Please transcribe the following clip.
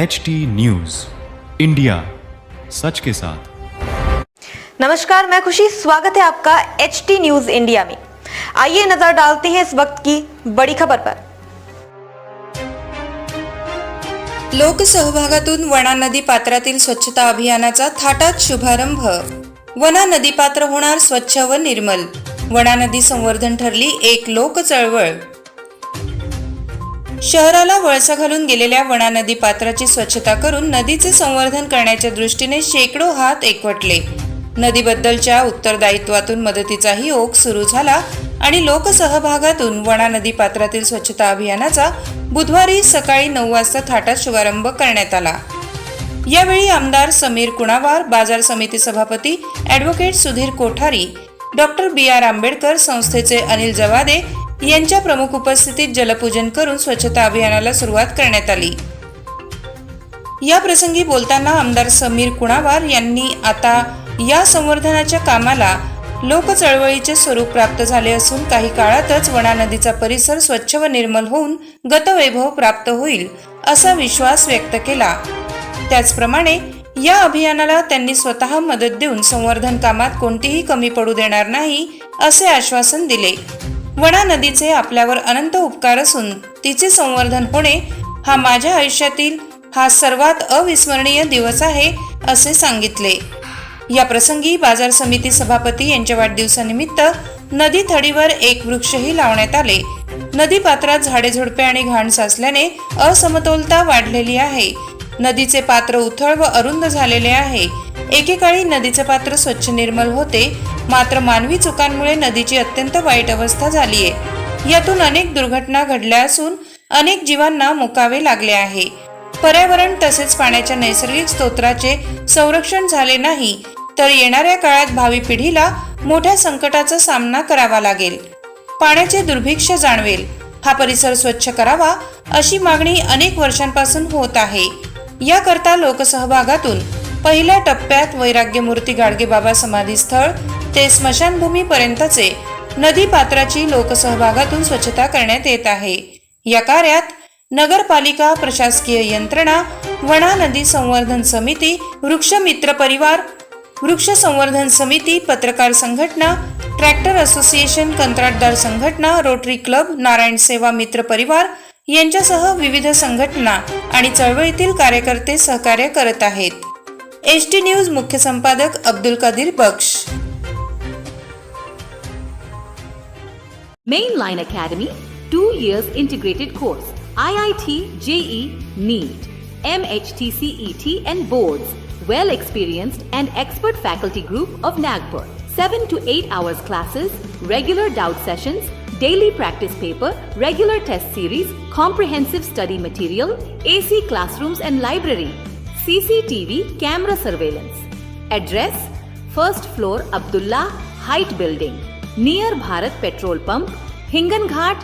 H T news India सच के साथ। नमस्कार मैं खुशी। स्वागत है आपका एच टी न्यूज इंडिया में। आइए नजर डालते हैं इस वक्त की बड़ी खबर पर। लोकसहभागातून वणा नदी पात्रातील स्वच्छता अभियानाचा थाटात शुभारंभ. वना नदीपात्र होणार स्वच्छ व निर्मल. वणा नदी संवर्धन ठरली एक लोक चळवळ शहराला वळसा घालून गेलेल्या वणा नदी पात्राची स्वच्छता करून नदीचे संवर्धन करण्याच्या दृष्टीने शेकडो हात एकवटले. नदीबद्दलच्या उत्तरदायित्वातून मदतीचाही ओघ सुरू झाला आणि लोकसहभागातून वणा नदी पात्रातील स्वच्छता अभियानाचा बुधवारी सकाळी नऊ वाजता थाटात शुभारंभ करण्यात आला. यावेळी आमदार समीर कुणावार बाजार समिती सभापती advocate Sudhir Kothari doctor B R Ambedkar संस्थेचे अनिल जवादे यांच्या प्रमुख उपस्थितीत जलपूजन करून स्वच्छता अभियानाला सुरुवात करण्यात आली. या प्रसंगी बोलताना आमदार समीर कुणावार यांनी आता या संवर्धनाच्या कामाला लोक चळवळीचे स्वरूप प्राप्त झाले असून काही काळातच वणा नदीचा परिसर स्वच्छ व निर्मल होऊन गतवैभव प्राप्त होईल असा विश्वास व्यक्त केला. त्याचप्रमाणे या अभियानाला त्यांनी स्वतः मदत देऊन संवर्धन कामात कोणतीही कमी पडू देणार नाही असे आश्वासन दिले. वणा नदीचे आपल्यावर अनंत उपकार असून तिचे संवर्धन होणे हा माझ्या आयुष्यातील हा सर्वात अविस्मरणीय दिवस आहे असे सांगितले. या प्रसंगी बाजार समिती सभापती यांच्या वाढदिवसानिमित्त नदी थडीवर एक वृक्षही लावण्यात आले. नदी पात्रात झाडे झुडपे आणि घाण साचल्याने असमतोलता वाढलेली आहे. नदीचे पात्र उथळ व अरुंद झालेले आहे. एकेकाळी नदीचे पात्र स्वच्छ निर्मल होते. मात्र मानवी चुकांमुळे नदीची अत्यंत वाईट अवस्था झाली आहे यातून अनेक दुर्घटना घडल्या असून अनेक जीवांना मुकावे लागले आहे. पर्यावरण तसेच पाण्याच्या नैसर्गिक स्तोत्राचे संरक्षण झाले नाही तर येणाऱ्या काळात भावी पिढीला मोठ्या संकटाचा सामना करावा लागेल. पाण्याचे दुर्भिक्ष जाणवेल. हा परिसर स्वच्छ करावा अशी मागणी अनेक वर्षांपासून होत आहे. याकरता लोकसहभागातून पहिल्या टप्प्यात वैराग्यमूर्ती गाडगेबाबा समाधी स्थळ ते स्मशानभूमीपर्यंतचे नदी पात्राची लोकसहभागातून स्वच्छता करण्यात येत आहे. या कार्यात नगरपालिका प्रशासकीय यंत्रणा वणा नदी संवर्धन समिती वृक्ष मित्र परिवार वृक्ष संवर्धन समिती पत्रकार संघटना ट्रॅक्टर असोसिएशन कंत्राटदार संघटना रोटरी क्लब नारायण सेवा मित्र परिवार यांच्यासह विविध संघटना आणि चळवळीतील कार्यकर्ते सहकार्य करत आहेत. एच टी न्यूज मुख्य संपादक Abdul Kadir Baksh Mainline Academy, two years integrated course, IIT, JE, NEET, MHTCET and boards, well experienced and expert faculty group of Nagpur. 7 to 8 hours classes, regular doubt sessions, daily practice paper, regular test series, comprehensive study material, AC classrooms and library, CCTV camera surveillance. Address First floor Abdullah Height Building near Bharat petrol pump Hinganghat